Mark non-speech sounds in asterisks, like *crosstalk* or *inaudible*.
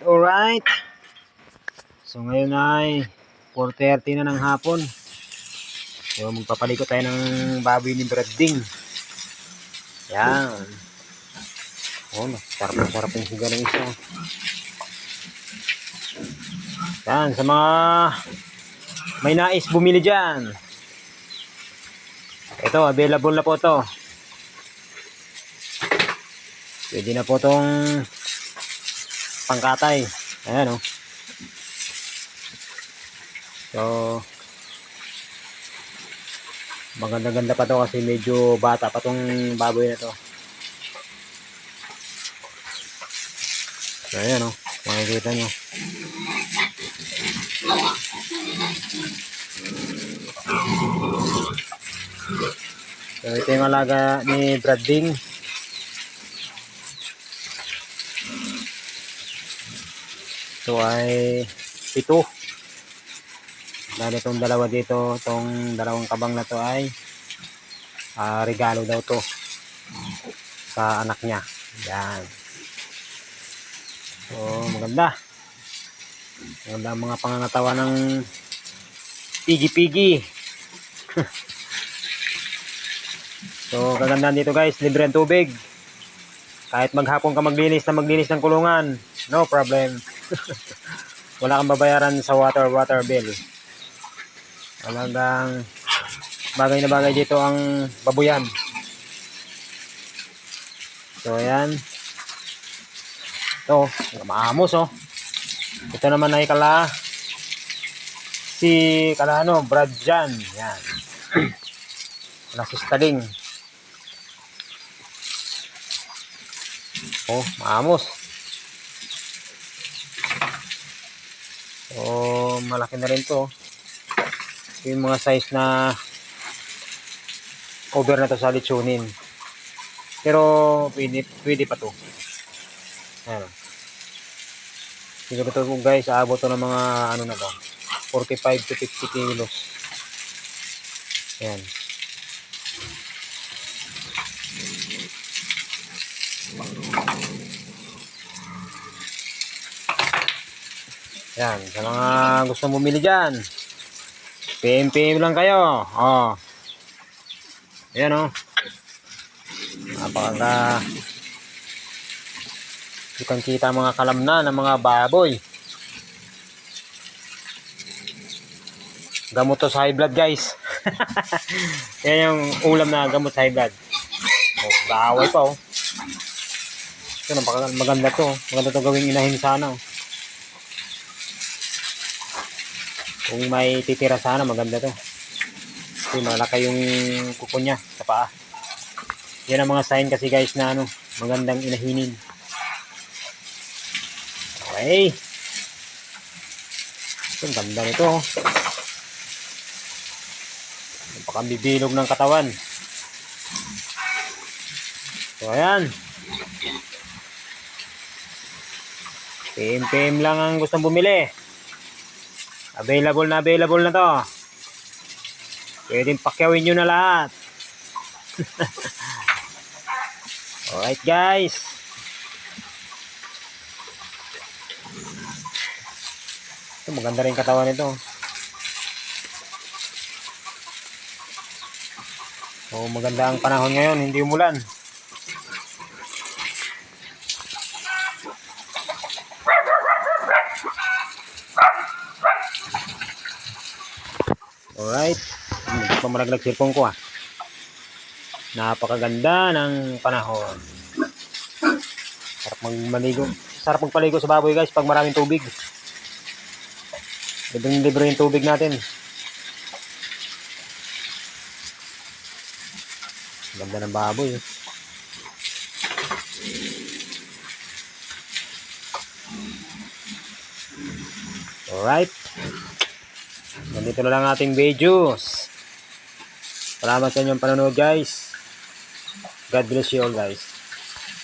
Alright. So ngayon ay 4.30 na ng hapon. So magpapaliko tayo ng baboy ni Brading. Yan. Oh, sarap na sarap yung siga ng isa. Yan, sa mga may nais bumili dyan. Ito, available na po to. Pwede na po tong pangkatay. Ayan o. So, maganda-ganda pa to kasi medyo bata pa tong baboy na to. So, ayan o. Makikita nyo. So, ito yung alaga ni Brad Ding. Ito ay pito. Dahil itong dalawa dito, itong dalawang kabang na to ay ah, regalo daw to sa anak niya. Yan. So, maganda. Maganda ang mga pangangatawa ng pigi-pigi. *laughs* so, kagandaan dito guys, libre ang tubig. Kahit maghapon ka maglinis na maglinis ng kulungan, no problem. *laughs* Wala kang babayaran sa water water bill. Talagang bagay na bagay dito ang babuyan. So ayan. Ito, maamos oh. Ito naman ay kala si kala ano, Brad Jan. Yan. *clears throat* Si Oh, maamos. Oh, malaki na rin to. Yung mga size na over na to sa litsunin. Pero pwede, pwede pa to. Ayan. Siguro to guys, aabot to ng mga ano na to. 45 to 50 kilos. Ayan. Yan, sa mga gusto bumili dyan. PM-PM lang kayo. Oh. Ayan oh. Napaka Kitang kita mga kalamna ng mga baboy. Gamot to sa high blood guys. *laughs* Yan yung ulam na gamot high blood. Oh, bawal pa oh. Ito, napaka maganda to. Maganda to gawing inahin sana oh. Kung may titira sana, maganda to. Kasi malaki yung kuko niya sa paa. Yan ang mga sign kasi guys na ano, magandang inahinin. Okay. Ang ganda nito. oh. Napakabibilog ng katawan. So, ayan. PM-PM lang ang gustong bumili. Available na available na to. Pwedeng pakyawin nyo na lahat. *laughs* Alright guys. Ito maganda rin katawan nito. Oh, maganda ang panahon ngayon, hindi umulan. Alright. Hindi pa malaglag cellphone ko ah. Napakaganda ng panahon. Sarap magmaligo. Sarap magpaligo sa baboy guys pag maraming tubig. Libreng libre yung tubig natin. Ganda ng baboy. eh. Alright. Ganito na lang ating videos. Salamat sa inyong panonood guys. God bless you all guys.